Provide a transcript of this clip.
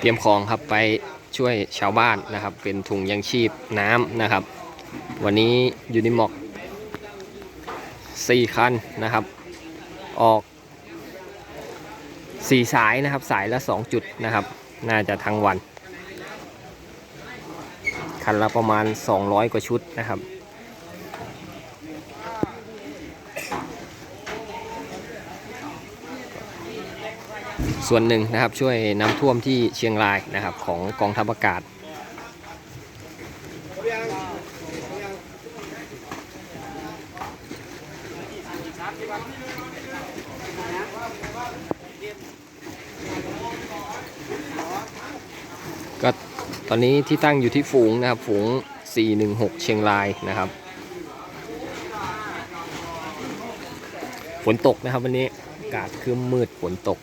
เตรียมของครับไปช่วยชาวบ้านนะครับ เป็นถุงยังชีพน้ำนะครับ วันนี้ยูนิมอก4คันนะครับ ออก4สายนะครับสายละ2จุดนะครับ น่าจะทั้งวัน คันละประมาณ 200 กว่าชุดนะครับ ส่วนหนึ่งนะครับช่วยน้ำท่วมที่เชียงรายนะครับของกองทัพอากาศก็ตอนนี้ที่ตั้งอยู่ที่ฝูงนะครับฝูง 416 เชียงรายนะครับ ฝนตกนะครับวันนี้อากาศครึ้มมืดฝนตก